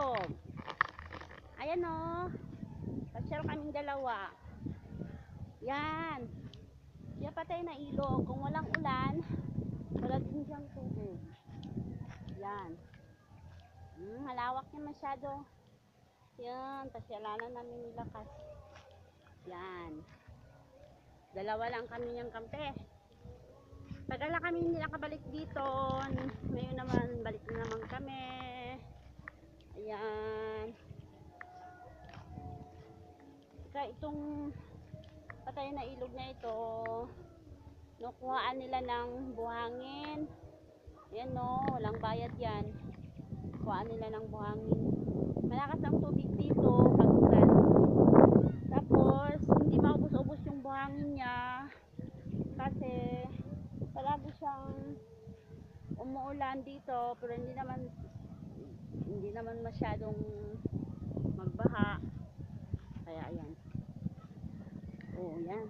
ilog. Ayan o. Pasyal kaming dalawa. Yan. Yan patay na ilog. Kung walang ulan, wala din siyang tubig. Yan. Hmm, malawak niya masyado. Yan, pasyalanan namin nila kas. Yan. Dalawa lang kami niyang kampe. Tagal na kami hindi nakabalik dito. Ngayon naman, balik na naman kami. Ayan. Saka itong patay na ilog na ito, nakuhaan nila ng buhangin. Ayan no, walang bayad yan. Kuhaan nila ng buhangin. Malakas ang tubig dito pag. Tapos, hindi maubos-ubos yung buhangin niya. Kasi, palagi siyang umuulan dito. Pero hindi naman, hindi naman masyadong magbaha. Kaya, ayan. Oo, yan.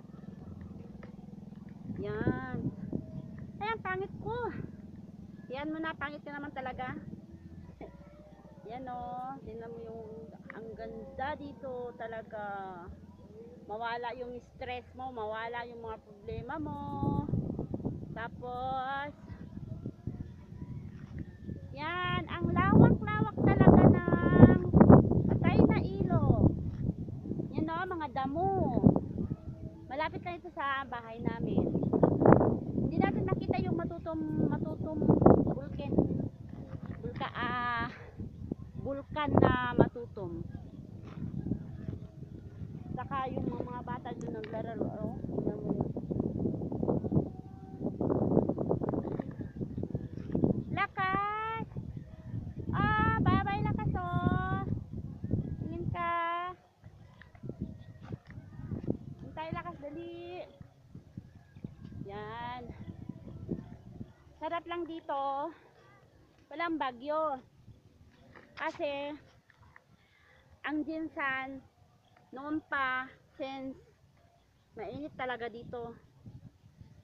Yan. Ayan, pangit ko. Yan mo na, pangit ka naman talaga. Yan o, tingnan mo yung, ang ganda dito talaga. Mawala yung stress mo, mawala yung mga problema mo. Tapos, yan, ang lawak-lawak talaga ng patay na ilog. Yan o, mga damo. Malapit lang ito bahay namin. Hindi natin nakita yung matutom, matutom vulkan, vulka, ah, vulkan na matutom. Saka yung mga, bata doon naglalaro. Oh, tingnan mo yun. Lakas! Ah, bye-bye lakas oh. Tingin ka. Hintay lakas dali. Yan. Sarap lang dito. Walang bagyo. Kasi ang Jinsan noon pa since mainit talaga dito.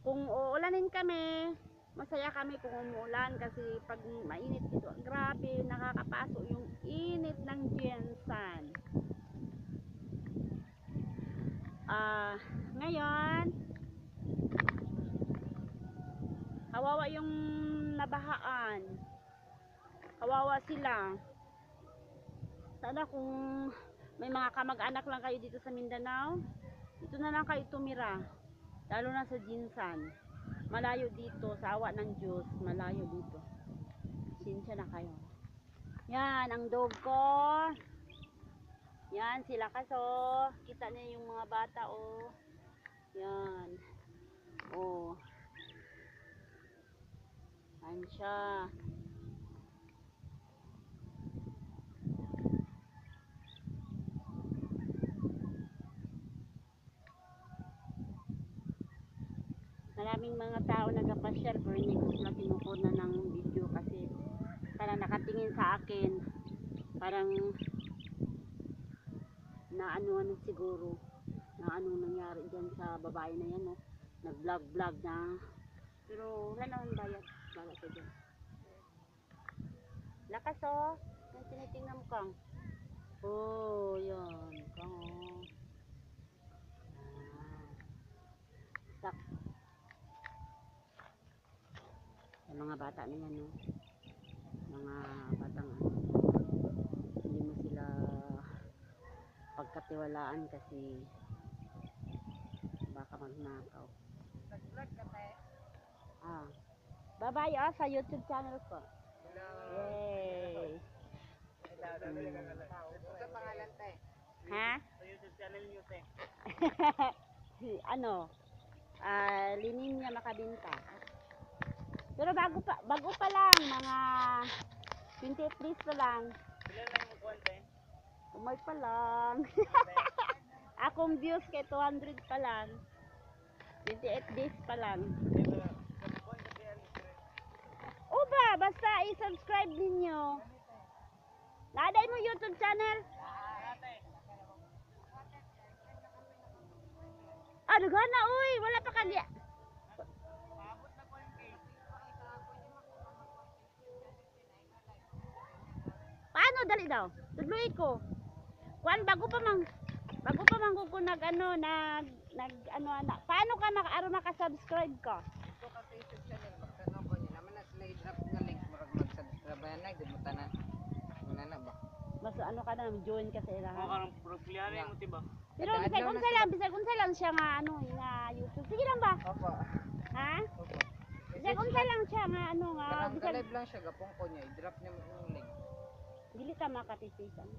Kung uulanin kami, masaya kami kung umuulan kasi pag mainit dito, grabe nakakapaso yung init ng Jinsan. Ah, ngayon kawawa yung nabahaan. Kawawa sila. Sana kung may mga kamag-anak lang kayo dito sa Mindanao, dito na lang kayo tumira. Lalo na sa Jinsan. Malayo dito, sa awa ng Diyos, malayo dito. Sinsya na kayo. Yan, ang dog ko. Yan, sila kaso. Kita niyo yung mga bata, oh. Yan. Oh. Yan siya. Maraming mga tao nagpapasyal pero hindi ko sila kinukuna ng video kasi parang nakatingin sa akin. Parang na ano ano siguro na ano nangyari dyan sa babae na yan no? nag vlog vlog na pero wala naman bayad wala ka dyan lakas oh yung tinitingnan mo kang oh yun kang oh ah. tak yung mga bata na yan no mga batang ano hindi mo sila pagkatiwalaan kasi baka magnakaw. Ah. Bye-bye ah, sa YouTube channel ko. Yay! Sa pangalan te. Ha? Sa YouTube channel niyo si ano? Ah, Lininya Makabinta. Pero bago pa, bago pa lang, mga 28 days pa lang. Ilan lang kuwan te? Umay pa lang. Akong views kay 200 pa lang. 28 days pa lang. O ba, basta i-subscribe ninyo. Laday mo YouTube channel. Ate, Ah, na uy, wala pa kanya. Dali daw. Tudloy ko. Kuan bago pa mang bago pa mang ko nag ano nag nag ano ana. Paano ka maka aro maka-subscribe ka? Ito ka sa YouTube channel, magtanong ko niya. Naman na sila i-drop nga link, marag mag-subscribe na, gibutan na. Muna na ba? Mas ano ka na join ka sa ilahan. karang prokliyari mo tiba. Pero bisag unsa lang, bisag unsa lang siya nga ano nga YouTube. Sige lang ba? Opo. Ha? Opo. Bisag unsa lang siya nga ano nga bisag ka-live lang siya, gapong ko niya, i-drop niya mo link. Dili ta makatitisan.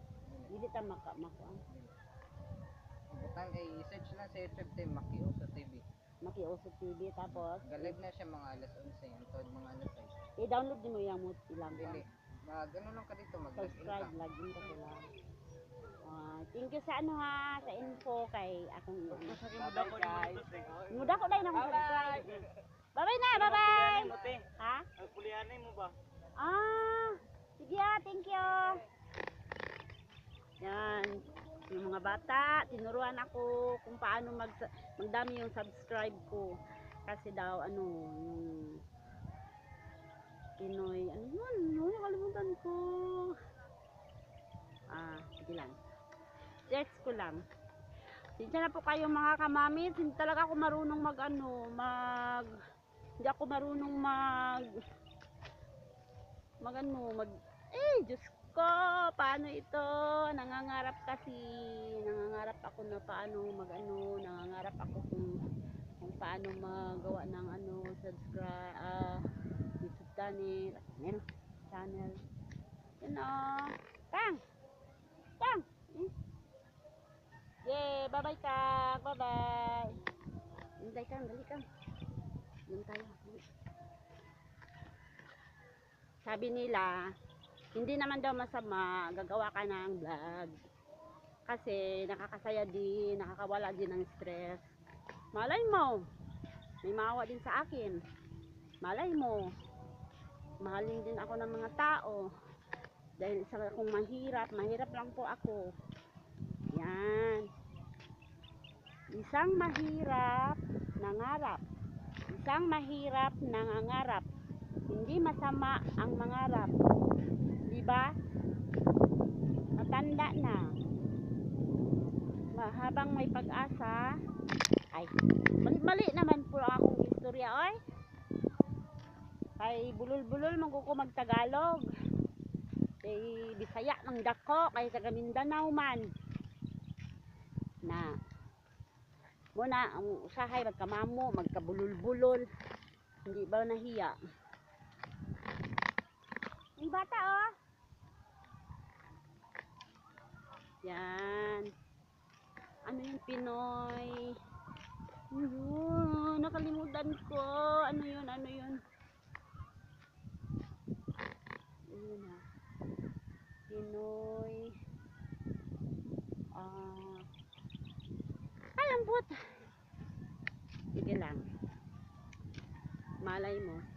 Dili ta maka makuan. Butang ay i-search lang sa YouTube team, Makio sa TV. Makiusap TV tapos Ga-live na siya mga alas 11, yan, tawad mga alas 6. i-download din mo yung mo ilang Dili. Mag ano lang ka dito, ka. subscribe login ka sila. Ah, thank you sa ano ha sa info kay akong ni Mantos eh. Muda ko dai nang subscribe. Bye bye na, bye bye. Prokliyari mo te. Ha? Prokliyari mo ba? Ah, sige ah, thank you. Yan, yung mga bata, tinuruan ako kung paano mag magdami yung subscribe ko. Kasi daw ano, yung Pinoy, ano yun, yun, nakalimutan ko. Ah, sige lang. Search ko lang. Sinsya na po kayo mga kamamit, hindi talaga ako marunong mag ano, mag, hindi ako marunong mag, mag ano, mag, eh, Diyos ko, paano ito? Nangangarap kasi, nangangarap ako na paano mag ano, nangangarap ako kung, kung paano magawa ng ano, subscribe, ah, YouTube channel, yan, channel, yan o, Kang, Kang, hmm? Yay, bye-bye Kang, bye-bye. Hintay Kang, dali Kang. Doon. Sabi nila, hindi naman daw masama gagawa ka ng vlog. Kasi nakakasaya din, nakakawala din ng stress. Malay mo, may maawa din sa akin. Malay mo, mahalin din ako ng mga tao. Dahil isa akong mahirap, mahirap lang po ako. Yan. Isang mahirap, nangarap. Isang mahirap, nangangarap. Hindi masama ang mangarap. Di ba? Matanda na. Habang may pag-asa, ay, mali-mali naman po akong istorya, oy. Kay bulol-bulol magkuko magtagalog. Kay Bisaya ng dako, kay taga Mindanao man. Na, muna, ang usahay, magkamamo, magkabulol-bulol. Hindi ba nahiya? Yung bata, oh. Yan. Ano yung Pinoy? Ayun, nakalimutan ko. Ano yun, ano yun? Ayun ha. Pinoy. Ah. Ang buhat. Sige lang. Malay mo.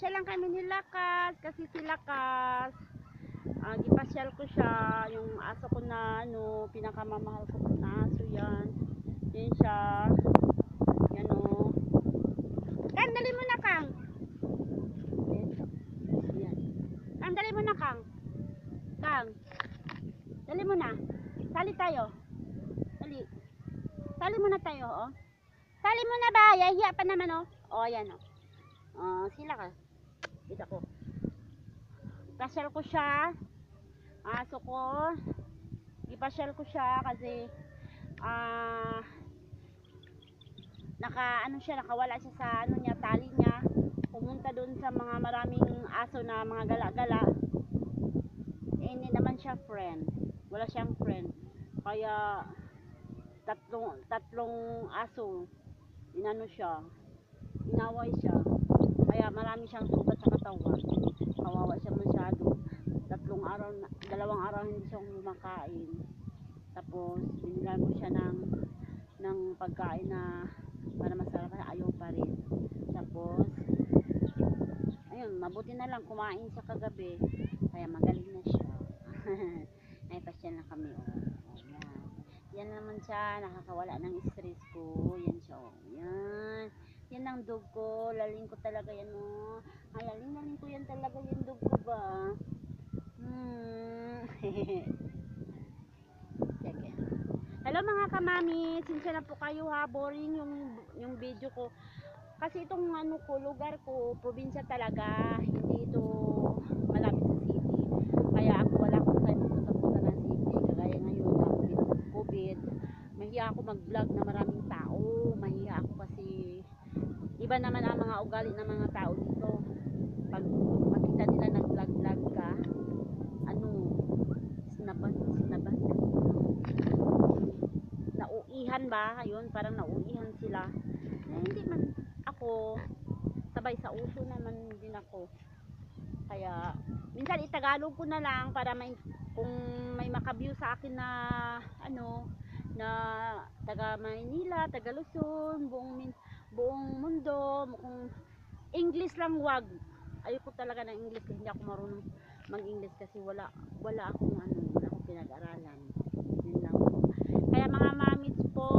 Pasyal lang kami ni Lakas kasi si Lakas ah gipasyal ko siya. Yung aso ko na ano pinakamamahal ko na aso yan. Yan siya. Yan o Kang dali mo na Kang. Yan. Kang dali mo na Kang. Kang dali mo na. Sali tayo. Sali sali mo na tayo oh. Sali mo na ba? Yahiya pa naman oh. Oh yan oh. Ah, sila ka. Kita ko. Siya. Aso ko. Ipasyal ko siya kasi ah naka ano siya nakawala siya sa ano niya tali niya pumunta doon sa mga maraming aso na mga gala-gala eh, hindi naman siya friend wala siyang friend kaya tatlong tatlong aso inano siya inaway siya kaya marami siyang sugat sa katawan. Kawawa siya masyado. Tatlong araw dalawang araw hindi siya kumakain. Tapos binilan ko siya ng ng pagkain na para masarap ayaw pa rin. Tapos ayun mabuti na lang kumain siya kagabi. Kaya magaling na siya. Ay pasyan na kami. Oh. Oh, yan. yan naman siya nakakawala ng stress ko. Yan siya oh. yan yan ang dog ko. Laling ko talaga yan, oh. Ah, laling, laling ko yan talaga yung dog ko ba? Hmm. Sige. Hello mga kamami, sinsya na po kayo ha, boring yung yung video ko. Kasi itong ano ko, lugar ko, probinsya talaga, hindi ito malapit sa city. Kaya ako wala akong time pupunta-punta ng city. Kagaya ngayon, COVID, COVID, mahiya ako mag-vlog na maraming tao. Mahiya ako kasi iba naman ang mga ugali ng mga tao dito. Pag makita nila nag-vlog-vlog ka, ano, sinaban, sinaban, nauihan ba? Ayun, parang nauihan sila. Eh, hindi man ako sabay sa uso naman din ako. Kaya minsan itagalog ko na lang para may kung may makabview sa akin na ano na taga Maynila, taga Luzon, buong min, buong mundo, kung English lang wag. Ayoko talaga ng English kasi hindi ako marunong mag-English kasi wala wala akong ano, wala akong pinag-aralan. Kaya mga mamits po,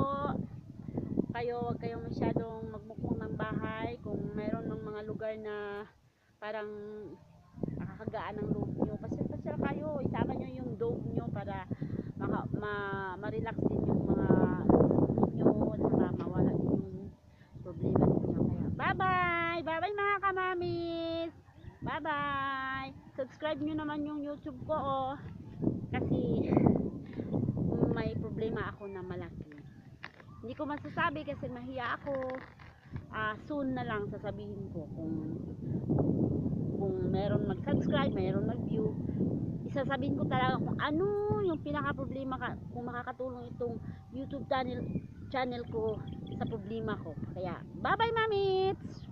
kayo wag kayong masyadong magmukmong ng bahay kung mayroon ng mga lugar na parang nakakagaan ng loob nyo pasyal-pasyal kayo isama nyo yung dog nyo para maka, ma, ma-relax din yung mga isip nyo at saka mawala din yung problema ninyo kaya bye bye bye bye mga kamamis! Bye bye subscribe nyo naman yung youtube ko oh. Kasi may problema ako na malaki. Hindi ko masasabi kasi mahiya ako. Ah, soon na lang sasabihin ko kung kung meron mag-subscribe, meron mag-view. Isasabihin ko talaga kung ano yung pinaka problema ka, kung makakatulong itong YouTube channel channel ko sa problema ko. Kaya, bye-bye, mamits!